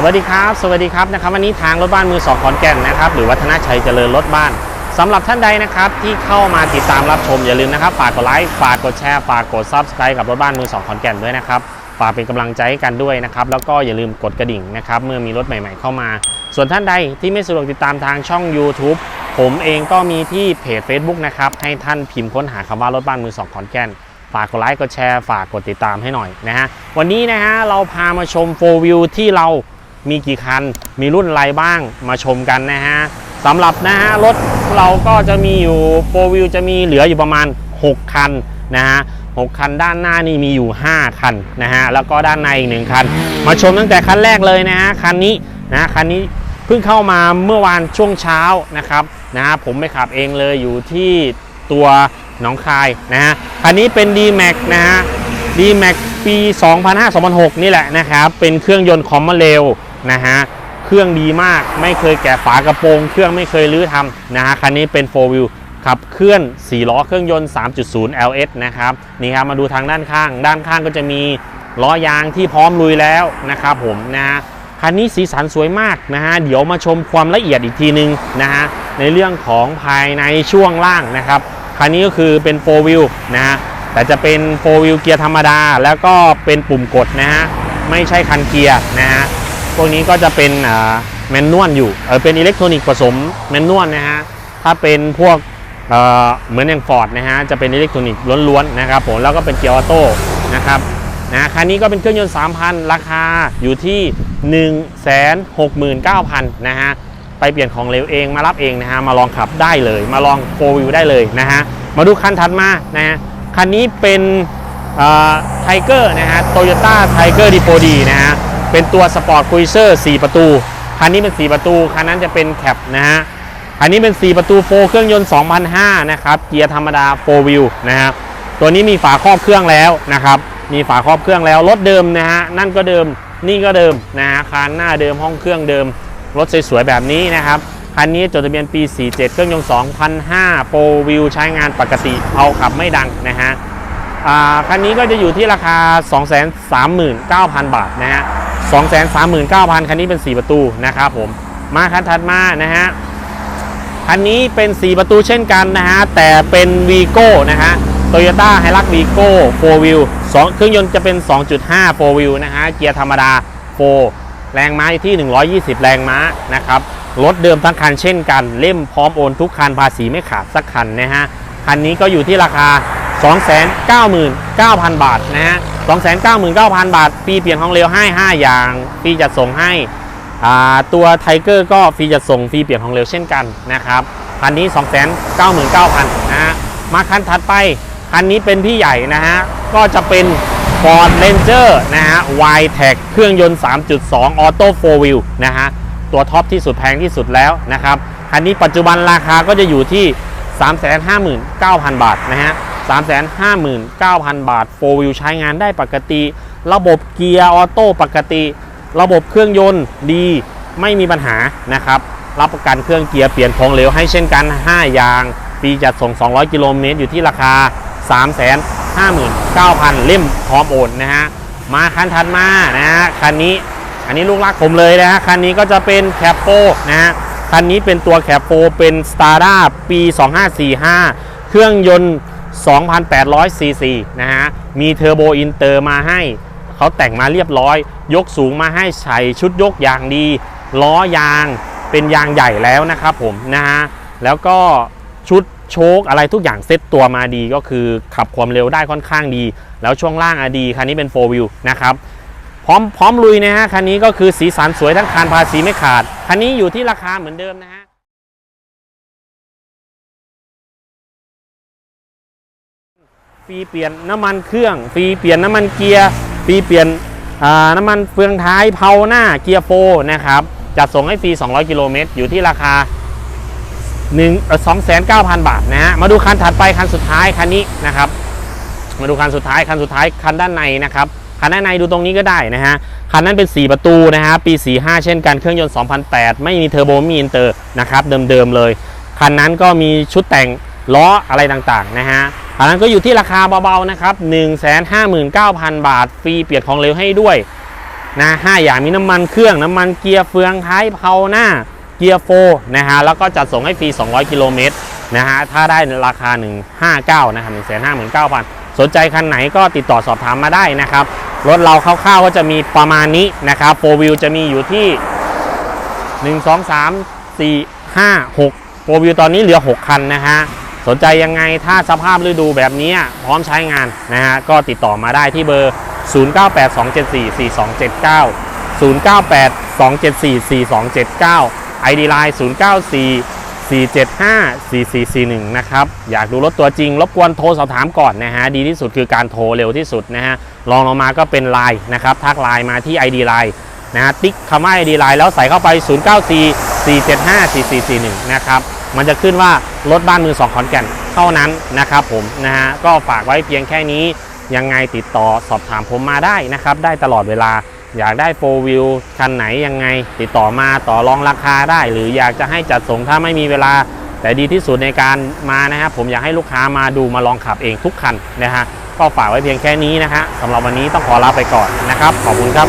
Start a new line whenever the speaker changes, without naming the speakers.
สวัสดีครับ สวัสดีครับนะครับวันนี้ทางรถบ้านมือสองขอนแก่นนะครับหรือวัฒนาชัยเจริญรถบ้านสำหรับท่านใดนะครับที่เข้ามาติดตามรับชมอย่าลืมนะครับฝากกดไลค์ฝากกดแชร์ฝากกด Subscribe กับรถบ้านมือสองขอนแก่นด้วยนะครับฝากเป็นกำลังใจให้กันด้วยนะครับแล้วก็อย่าลืมกดกระดิ่งนะครับเมื่อมีรถใหม่ ๆ เข้ามา ส่วนท่านใดที่ไม่สะดวกติดตามทางช่อง YouTube ผมเองก็มีที่เพจ Facebook นะครับให้ท่านพิมพ์ค้นหาคำว่ารถบ้านมือสองขอนแก่นฝากกดไลค์กดแชร์ฝากกดติดตามให้หน่อยนะฮะวันนี้นะฮะเราพามาชมโฟวิวที่เรา มีกี่คัน มีรุ่นอะไรบ้างมาชมกันนะฮะสำหรับนะฮะรถเราก็จะมีอยู่โฟวิวจะมีเหลืออยู่ประมาณ 6 คันนะฮะ6คันด้านหน้านี่มีอยู่ 5 คันนะฮะแล้วก็ด้านในอีกหนึ่งคัน มาชมตั้งแต่คันแรกเลยนะฮะคันนี้นะคันนี้เพิ่งเข้ามาเมื่อวานช่วงเช้านะครับนะฮะผมไปขับเองเลยอยู่ที่ตัวหนองคายนะฮะคันนี้เป็น D-Max นะฮะ D-Max ปี 2005-2006 นี่แหละนะครับ เป็นเครื่องยนต์คอมมาเร็ นะฮะเครื่องดีมากไม่เคยแกะฝากระโปรง เครื่องไม่เคยรื้อทำนะฮะคันนี้เป็น 4 wheel ขับเคลื่อน 4 ล้อเครื่องยนต์ 3.0 LS นะครับนี่ครับมาดูทางด้านข้าง ด้านข้างก็จะมีล้อยางที่พร้อมลุยแล้วนะครับผมนะฮะคันนี้สีสันสวยมากนะฮะเดี๋ยวมาชมความละเอียดอีกทีนึงนะฮะในเรื่องของภายในช่วงล่างนะครับคันนี้ก็คือเป็น 4 wheel นะฮะแต่จะเป็น 4 wheel เกียร์ธรรมดา แล้วก็เป็นปุ่มกดนะฮะไม่ใช่คันเกียร์นะฮะ พวกนี้ก็จะเป็นแมนนวลอยู่เออเป็นอิเล็กทรอนิกส์ผสมแมนนวลนะฮะถ้าเป็นพวกเออเหมือนอย่างฟอร์ดนะฮะจะเป็นอิเล็กทรอนิกส์ล้วนๆนะครับผมแล้วก็เป็นเกียร์ออโต้นะครับนะคันนี้ก็เป็นเครื่องยนต์ 3,000 ราคาอยู่ที่ 169,000 นะฮะไปเปลี่ยนของเหลวเองมารับเองนะฮะมาลองขับได้เลย มาลองโฟวิวได้เลยนะฮะมาดูคันถัดมานะฮะคันนี้เป็นไทเกอร์นะฮะโตโยต้าไทเกอร์ดีโปดีนะฮะ เป็นตัวสปอร์ตคุยเซอร์4ประตู คันนี้เป็น 4 ประตู คันนั้นจะเป็นแคปนะฮะคันนี้เป็น 4 ประตูโฟเครื่องยนต์2005นะครับ เกียร์ธรรมดาโฟวิวนะฮะ ตัวนี้มีฝาครอบเครื่องแล้วนะครับ มีฝาครอบเครื่องแล้ว รถเดิมนะฮะ นั่นก็เดิม นี่ก็เดิมนะฮะ คานหน้าเดิม ห้องเครื่องเดิม รถสวยๆแบบนี้นะครับ คันนี้จดทะเบียนปี 47 เครื่องยนต์2005โฟวิวใช้งานปกติ เอาขับไม่ดังนะฮะ คันนี้ก็จะอยู่ที่ราคา 239,000 บาทนะฮะ239,000 คันนี้เป็น 4 ประตูนะครับผม มาคันถัดมานะฮะ คันนี้เป็น 4 ประตูเช่นกันนะฮะ แต่เป็นวีโก้นะฮะโตโยต้าไฮรักวีโก้4 wheel 2เครื่องยนต์จะเป็น 2.5 4 wheel นะฮะ เกียร์ธรรมดา 4 แรงม้าที่ 120 แรงม้านะครับรถเดิมทั้งคันเช่นกัน เล่มพร้อมโอนทุกคันภาษีไม่ขาดสักคันนะฮะ คันนี้ก็อยู่ที่ราคา 299,000 บาทนะฮะ299,000 บาทปีเปลี่ยนของเร็วให้ 5 อย่างฟรีจัดส่งให้ตัวไทเกอร์ก็ฟรีจัดส่งฟรีเปลี่ยนของเร็วเช่นกันนะครับคันนี้ 299,000นะฮะมาคันถัดไป คันนี้เป็นพี่ใหญ่นะฮะก็จะเป็น Ford Ranger นะฮะ y t e c เครื่องยนต์ 3.2 Auto 4 Wheel นะฮะตัวท็อปที่สุดแพงที่สุดแล้วนะครับคันนี้ปัจจุบันราคาก็จะอยู่ที่ 359,000 บาทนะฮะ 359,000 บาท 4 Wheel ใช้งานได้ปกติ ระบบเกียร์ออโต้ปกติ ระบบเครื่องยนต์ดีไม่มีปัญหานะครับ รับประกันเครื่องเกียร์เปลี่ยนของเหลวให้เช่นกัน 5 อย่าง ปีจัดส่ง 200 กิโลเมตรอยู่ที่ราคา 359,000 เล่มพร้อมโอนนะฮะ มาคันถัดมานะฮะคันนี้อันนี้ลูกรักผมเลยนะฮะคันนี้ก็จะเป็นแคปโปนะฮะคันนี้เป็นตัวแคปโปเป็น s t a r d a ปี 2545 เครื่องยนต์ 2,800 ซีซีนะฮะ มีเทอร์โบอินเตอร์มาให้ เขาแต่งมาเรียบร้อย ยกสูงมาให้ใส่ชุดยกอย่างดี ล้อยางเป็นยางใหญ่แล้วนะครับผมนะฮะ แล้วก็ชุดโชคอะไรทุกอย่างเซ็ตตัวมาดีก็คือขับความเร็วได้ค่อนข้างดี แล้วช่วงล่างอะดีคันนี้เป็น 4 wheel นะครับ พร้อมพร้อมลุยนะฮะ คันนี้ก็คือสีสันสวยทั้งคันภาษีไม่ขาด คันนี้อยู่ที่ราคาเหมือนเดิมนะฮะ ฟรีเปลี่ยนน้ำมันเครื่องฟรีเปลี่ยนน้ำมันเกียร์ฟรีเปลี่ยนน้ำมันเฟืองท้ายเพาหน้าเกียร์โฟนะครับจัดส่งให้ฟรี 200 กิโลเมตร อยู่ที่ราคา1 29,000 บาทนะฮะ มาดูคันถัดไปคันสุดท้ายคันนี้นะครับ มาดูคันสุดท้ายคันสุดท้ายคันด้านในนะครับ คันด้านในดูตรงนี้ก็ได้นะฮะ คันนั้นเป็น 4 ประตูนะฮะ ปี 45 เช่นกัน เครื่องยนต์ 2008 ไม่มีเทอร์โบม่มีอินเตอร์นะครับ เดิมๆเลย คันนั้นก็มีชุดแต่งล้ออะไรต่างๆนะฮะ คันนั้นก็อยู่ที่ราคาเบาๆนะครับ 159,000 บาท ฟรีเปลี่ยนของเหลวให้ด้วยนะห้าอย่างมีน้ำมันเครื่องน้ำมันเกียร์เฟืองท้ายเผาหน้าเกียร์โฟร์นะฮะแล้วก็จัดส่งให้ฟรี 200 กิโลเมตรนะฮะถ้าได้ราคา 159นะครับ159,000 สนใจคันไหนก็ติดต่อสอบถามมาได้นะครับ รถเราคร่าวๆก็จะมีประมาณนี้นะครับโฟวิวจะมีอยู่ที่ 1 2 3 4 5 6โฟวิวตอนนี้เหลือ 6 คันนะฮะ สนใจยังไงถ้าสภาพฤดูแบบนี้พร้อมใช้งานนะฮะก็ติดต่อมาได้ที่เบอร์ 0982744279 0982744279 ID Line 094 475 4441 นะครับ อยากดูรถตัวจริง รบกวนโทรสอบถามก่อนนะฮะ ดีที่สุดคือการโทรเร็วที่สุดนะฮะลองลงมาก็เป็นไลน์นะครับ ทักไลน์มาที่ ID Line นะฮะติ๊กคำว่า ID Line แล้วใส่เข้าไป 094 475 4441 นะครับ มันจะขึ้นว่ารถบ้านมือสองขอนแก่นเท่านั้นนะครับผมนะฮะก็ฝากไว้เพียงแค่นี้ยังไงติดต่อสอบถามผมมาได้นะครับ ได้ตลอดเวลาอยากได้โฟวิวคันไหนยังไง ติดต่อมาต่อรองราคาได้ หรืออยากจะให้จัดส่งถ้าไม่มีเวลา แต่ดีที่สุดในการมานะครับผมอยากให้ลูกค้ามาดูมาลองขับเองทุกคันนะฮะก็ฝากไว้เพียงแค่นี้นะฮะสำหรับวันนี้ต้องขอลาไปก่อนนะครับ ขอบคุณครับ